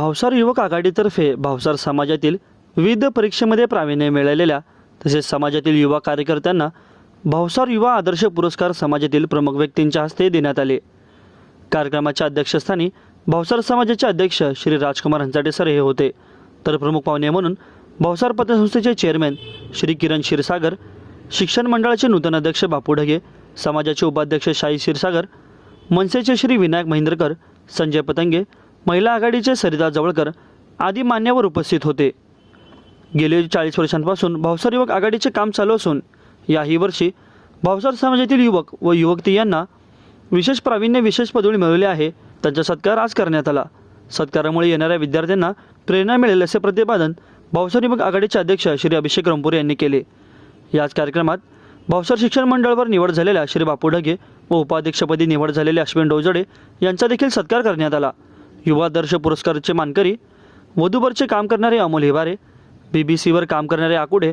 भावसार युवक आघाडीतर्फे भावसार समाजातील विविध परीक्षेमध्ये प्रावीण्य मिळालेल्या तसेच समाजातील युवा कार्यकर्त्यांना भावसार युवा आदर्श पुरस्कार समाजातील प्रमुख व्यक्तींच्या हस्ते देण्यात आले. कार्यक्रमाच्या अध्यक्षस्थानी भावसार समाजाचे अध्यक्ष श्री राजकुमार हंचाटे सर हे होते. तर प्रमुख पाहुणे म्हणून भावसार पतसंस्थेचे चेअरमॅन श्री किरण क्षीरसागर शिक्षण मंडळाचे नूतन अध्यक्ष बापू ढगे समाजाचे उपाध्यक्ष शाही क्षीरसागर मनसेचे श्री विनायक महिंद्रकर संजय पतंगे महिला आघाडीचे सरिता जवळकर आदी मान्यवर उपस्थित होते. गेले चाळीस वर्षांपासून भावसार युवक आघाडीचे काम चालू असून याही वर्षी भावसार समाजातील युवक व युवती यांना विशेष प्रावीण्य विशेष पदवी मिळवली आहे. त्यांचा सत्कार आज करण्यात आला. सत्कारामुळे येणाऱ्या विद्यार्थ्यांना प्रेरणा मिळेल असे प्रतिपादन भावसार युवक आघाडीचे अध्यक्ष श्री अभिषेक रंपुरे यांनी केले. याच कार्यक्रमात भावसार शिक्षण मंडळावर निवड झालेल्या श्री बापू ढगे व उपाध्यक्षपदी निवड झालेले अश्विन डोजडे यांचा देखील सत्कार करण्यात आला. युवा आदर्श पुरस्काराचे मानकरी वधूवरचे काम करणारे अमोल हिवारे बी बी सीवर काम करणारे आकुडे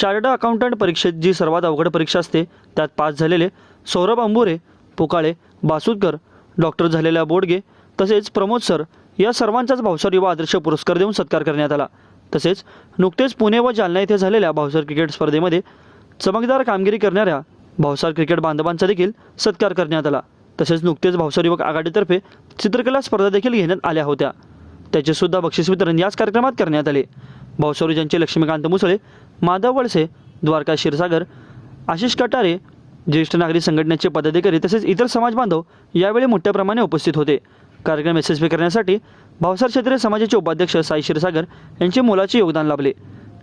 चार्टर्ड अकाउंटंट परीक्षेत जी सर्वात अवघड परीक्षा असते त्यात पास झालेले सौरभ अंबुरे पोकाळे बासुदकर डॉक्टर झालेल्या बोडगे तसेच प्रमोद सर या सर्वांचाच भावसार युवा आदर्श पुरस्कार देऊन सत्कार करण्यात आला. तसेच नुकतेच पुणे व जालना येथे झालेल्या भावसर क्रिकेट स्पर्धेमध्ये चमकदार कामगिरी करणाऱ्या भावसार क्रिकेट बांधवांचा देखील सत्कार करण्यात आला. तसेच नुकतेच भावसार युवक आघाडीतर्फे चित्रकला स्पर्धा देखील घेण्यात आल्या होत्या. त्याचे सुद्धा बक्षीस वितरण याच कार्यक्रमात करण्यात आले. भावसारुजांचे लक्ष्मीकांत मुसळे माधव वळसे द्वारका क्षीरसागर आशिष कटारे ज्येष्ठ नागरिक संघटनेचे पदाधिकारी तसेच इतर समाज बांधव यावेळी मोठ्या प्रमाणे उपस्थित होते. कार्यक्रम यशस्वी करण्यासाठी भावसार क्षेत्रीय समाजाचे उपाध्यक्ष साई क्षीरसागर यांचे मोलाचे योगदान लाभले.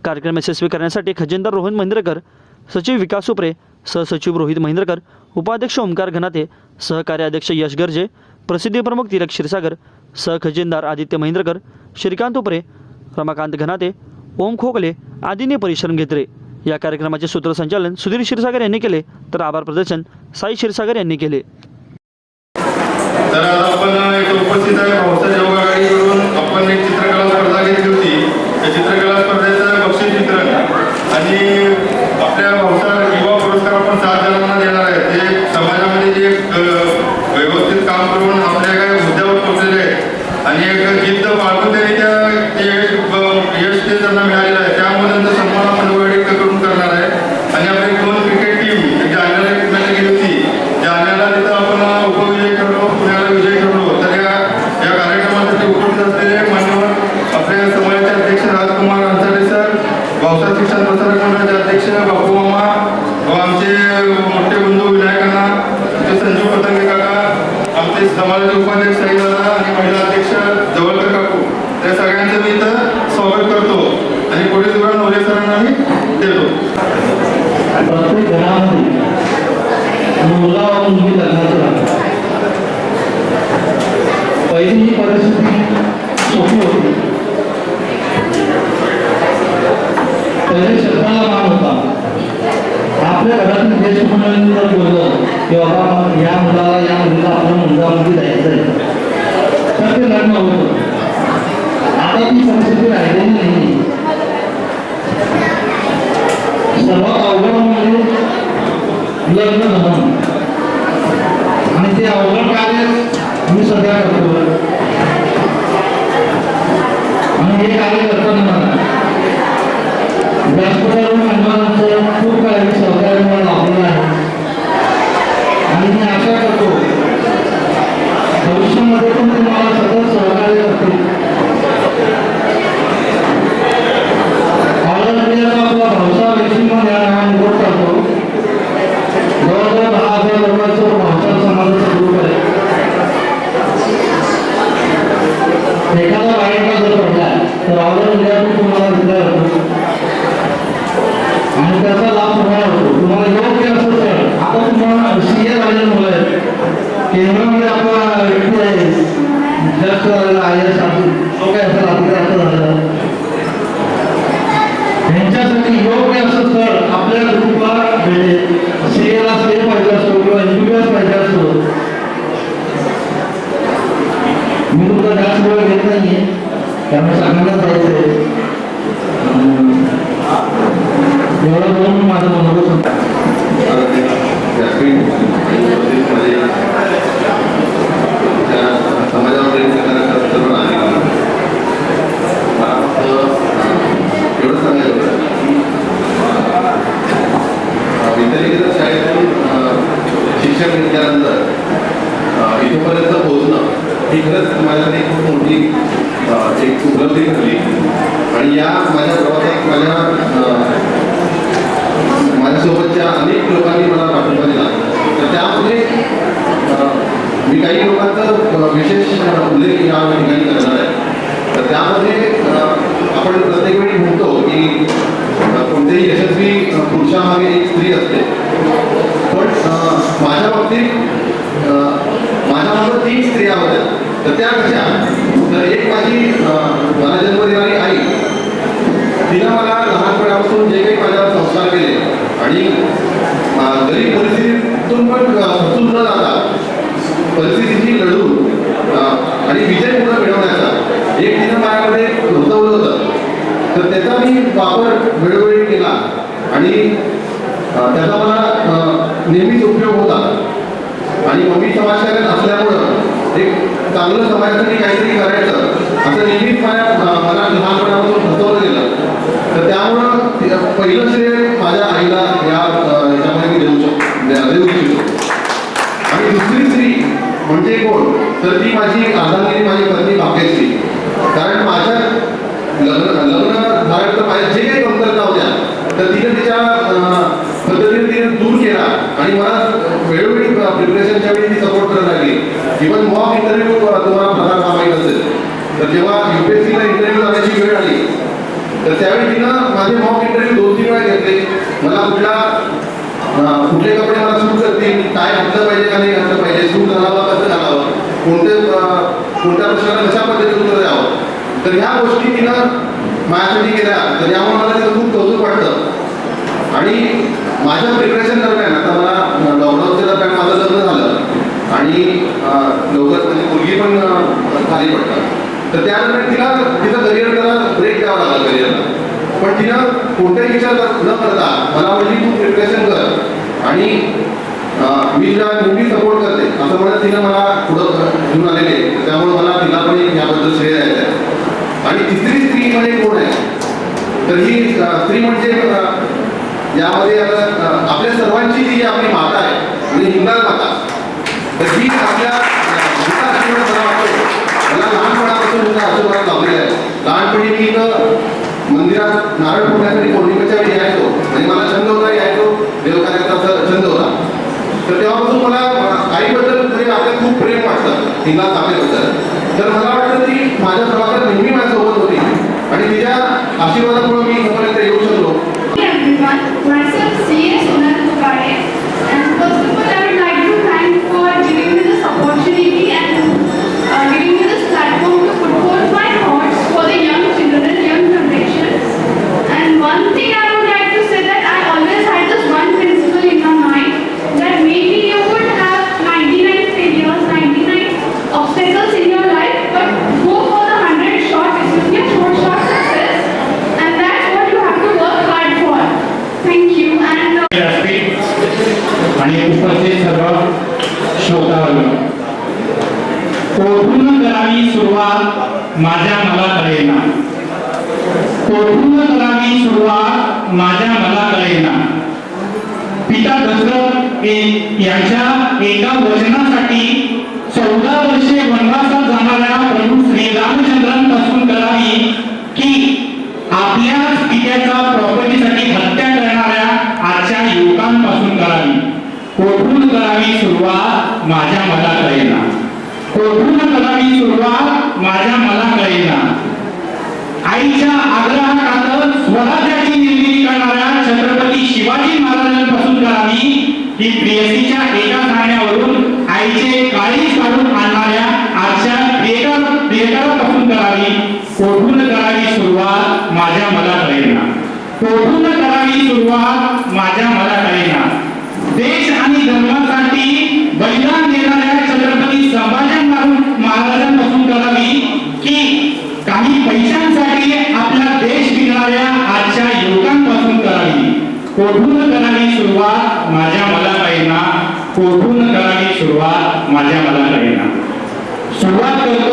कार्यक्रम यशस्वी करण्यासाठी खजिनदार रोहन मंदिरकर सचिव विकास सुप्रे सहसचिव रोहित महिंद्रकर उपाध्यक्ष ओमकार घनाते सहकार्याध्यक्ष यश गर्जे प्रसिद्धी प्रमुख तिलक क्षीरसागर सहखजिनदार आदित्य महिंद्रकर श्रीकांत उपरे रमाकांत घनाते ओम खोकले आदींनी परिश्रम घेतले. या कार्यक्रमाचे सूत्रसंचालन सुधीर क्षीरसागर यांनी केले तर आभार प्रदर्शन साई क्षीरसागर यांनी केले. तर आपण उपस्थित आहे भाऊसाहेब आघाडीकडून आपण एक चित्रकला स्पर्धा घेतली होती. त्या चित्रकला स्पर्धा बक्षीस वितरण आणि आपल्या भाऊसाहेब युवा पुरस्कार आपण सात जणांना देणार आहे ते समाजामध्ये जे एक, अ, व्यवस्थित काम करून आपल्या काही मुद्द्यावर पोहोचलेले आहेत आणि एक जिद्द बाळगून त्यांनी त्या ते यश अ, यश ते त्यांना मिळालेलं आहे त्यामुळे त्यांचा सन्मान आपण योग आघाडीकडून करणार आहे आणि आपली दोन क्रिकेट टीम एक जालन्याला एक मॅच गेली होती जालन्याला तिथं आपण उपविजय ठरलो पुण्याला विजय ठरलो तर या या कार्यक्रमासाठी उपस्थित असलेले मान्यवर आपल्या समाजाचे अध्यक्ष राजकुमार अंसाडे सर भावसार शिक्षण प्रसारक मंडळाचे अध्यक्ष बापू मामा व आमचे मोठे बंधू विनायकांना आमचे संजीव पतंगे काका आमचे समाजाचे उपाध्यक्ष साईदादा आणि महिला अध्यक्ष जवळकर काकू. त्या सगळ्यांचं मी इथं स्वागत करतो आणि पुढील विवरण मोरे सरांना मी देतो प्रत्येक घरामध्ये मुलगा व मुलगी लग्नाचं लागतं पहिली ही परिस्थिती सोपी होती पहिले शब्दाला मान होता आपल्या घरातील ज्येष्ठ मंडळींनी जर बोललं की बाबा या मुलाला या मुलीला आपल्या मुलगा मुलगी द्यायचं आहे तर ते लग्न होतं आता ती संस्कृती राहिलेली नाही सर्वात अवघड म्हणजे लग्न जमवणं आणि ते अवघड कार्य मी सध्या करतो. आणि हे कार्य करताना मला व्यासपीठावरून एखादा बाहेरचा जर पडला तर ऑर्डर विद्यार्थी तुम्हाला दिला जातो. आणि त्याचा लाभ तुम्हाला होतो. तुम्हाला योग्य असं तर आता तुम्हाला सी ए झालेलं मुलं आहे केंद्रामध्ये आपला व्यक्ती आहे जास्त आय एस लोक असतात কেন? জানে না सर्वात माझ्या मला माझ्यासोबतच्या अनेक लोकांनी मला पाठिंबा दिला. तर त्यामध्ये मी काही लोकांचा विशेष उल्लेख या ठिकाणी करणार आहे. तर त्यामध्ये आपण प्रत्येक वेळी म्हणतो की कोणतेही कोणत्याही यशस्वी पुरुषामागे एक स्त्री असते. पण माझ्या बाबतीत माझ्या मागे तीन स्त्रिया होत्या. तर त्या कशा? तर एक माझी मला जन्म देणारी तिनं मला लहानपणापासून जे काही माझ्यावर संस्कार केले आणि गरीब परिस्थितीतून पण खचून न जाता परिस्थितीची लढून आणि विजय पुढे मिळवण्याचा एक तिनं माझ्यामध्ये रुजवलं होतं. तर त्याचा मी वापर वेळोवेळी केला आणि त्याचा मला नेहमीच उपयोग होता. आणि मम्मी समाजकारण असल्यामुळं एक चांगलं समाजासाठी काहीतरी करायचं असं नेहमीच माझ्या मला लहानपणापासून फसवलं त्यामुळं पहिलं श्रेय माझ्या आईला या याच्यामध्ये मी देऊ शकतो देऊ इच्छितो. आणि दुसरी स्त्री म्हणजे कोण? तर ती माझी अर्धांगिनी माझी पत्नी भाग्यश्री. कारण माझ्या लग्न लग्न झाल्यानंतर तर माझ्या जे काही कमतरता होत्या तर तिने तिच्या पद्धतीने तिने दूर केला. आणि मला वेळोवेळी प्रिपरेशनच्या वेळी ती सपोर्ट करायला लागली. इव्हन मॉक इंटरव्ह्यू तुम्हाला प्रकार हा माहीत असेल. तर जेव्हा युपीएससीला इंटरव्ह्यू जाण्याची वेळ आली तर त्यावेळी तिनं माझे मॉक इंटरव्ह्यू दोन तीन वेळा घेतले. मला कुठला कुठले कपडे मला सूट करतील? काय घातलं पाहिजे का नाही घातलं पाहिजे? सूट घालावं कसं घालावं? कोणते कोणत्या प्रश्नाला कशा पद्धतीने उत्तर द्यावं? तर ह्या गोष्टी तिनं माझ्यासाठी केल्या. तर यामुळे मला तिथं खूप कौतुक वाटतं. आणि माझ्या प्रिपरेशन दरम्यान आता मला लॉकडाऊनच्या दरम्यान माझं लग्न झालं आणि अं, लवकर म्हणजे मुलगी पण अं, खाली पडतात तर त्यानंतर तिला तिचं करिअर करा ब्रेक द्यावा लागला करिअरला. पण तिनं कोणताही विचार न करता मला म्हणजे तू प्रिपरेशन कर आणि मी तिला नेहमी सपोर्ट करते. असं म्हणत तिनं मला पुढं घेऊन आलेले. त्यामुळे मला तिला पण एक याबद्दल श्रेय द्यायचं आहे. आणि तिसरी स्त्री म्हणजे कोण आहे? तर ही स्त्री म्हणजे यामध्ये आता आपल्या सर्वांची जी आपली माता आहे म्हणजे हिंगलाज माता तर ही आपल्या अं, हिचा आशीर्वाद मला वाटतो मला लहानपणापासून आहे. लहानपणी मी इथं मंदिरात नारळ फोडण्यासाठी पौर्णिमेच्या वेळी यायचो. मला छंद होता यायचो. देवकार्याचा छंद होता. तर तेव्हापासून मला आईबद्दल तरी आपल्याला खूप प्रेम वाटतं. हिला तांबेबद्दल तर मला आणि उपस्थित सर्व श्रोतावर्ग कोठून करावी सुरुवात माझ्या मला कळेना कोठून करावी सुरुवात माझ्या मला कळेना पिता दशरथ यांच्या एका वचनासाठी चौदा वर्षे वनवासात जाणाऱ्या प्रभू श्रीरामचंद्रांपासून करावी की आपल्याच पित्याच्या प्रॉपर्टीसाठी हत्या करणाऱ्या आजच्या युवकांपासून करावी कोठून करावी सुरुवात माझ्या मला कळेना कोठून करावी सुरुवात माझ्या मला कळेना आईच्या आग्रहाखातर स्वराज्याची निर्मिती करणाऱ्या छत्रपती शिवाजी महाराजांपासून करावी ही प्रियसीच्या एका सांगण्यावरून आईचे काळीज काढून आणणाऱ्या आजच्या बेकार बेकारापासून करावी कोठून करावी सुरुवात माझ्या मला कळेना कोठून करावी सुरुवात माझ्या मला कळेना देश आणि धर्माचा बलिदान देणाऱ्या छत्रपती संभाजी महाराजांपासून करावी की काही पैशांसाठी आपला देश विकणाऱ्या आजच्या युवकांपासून करावी कोठून करावी सुरुवात माझ्या मला कळेना कोठून करावी सुरुवात माझ्या मला कळेना सुरुवात करतो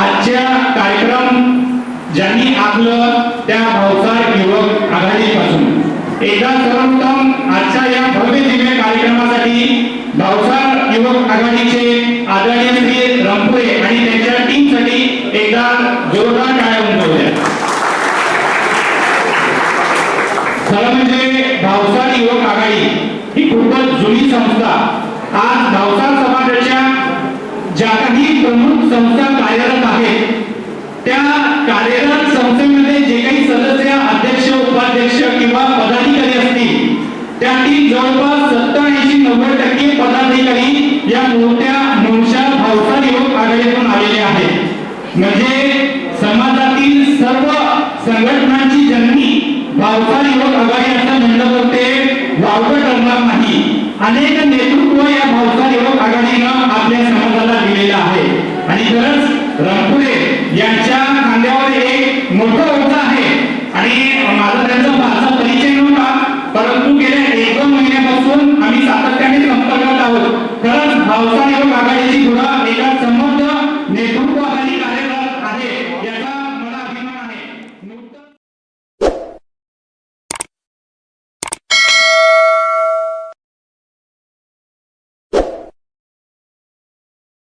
आजच्या कार्यक्रम ज्यांनी आपलं त्या भावसार युवक आघाडीपासून. एकदा सर्वोत्तम आजच्या या भव्य दिव्य कार्यक्रमासाठी भावसार युवक आघाडीचे आदरणीय श्री रंपुरे आणि त्यांच्या टीमसाठी एकदा जोरदार टाळ्या उमटवल्या. खरं म्हणजे भावसार युवक आघाडी संस्था. आज भावसार समाजाच्या ज्या काही प्रमुख संस्था कार्यरत आहेत त्या कार्यरत संस्थेमध्ये जे काही सदस्य अध्यक्ष उपाध्यक्ष किंवा पदाधिकारी असतील त्यातील जवळपास सत्तर ऐंशी नव्वद टक्के पदाधिकारी या मोठ्या मोठ्या भावसार युवक आघाडीतून आलेले आहेत. म्हणजे समाजातील सर्व संघटनांची जननी भावसार युवक आघाडी असं म्हणलं तर ते वावगं ठरणार नाही. अनेक नेतृत्व या भावसार युवक आघाडीनं आपल्या समाजाला दिलेलं आहे. आणि खरंच रंगपुरे यांच्या खांद्यावर एक मोठं ओझं आहे. आणि माझा त्यांचा फारसा परिचय नव्हता.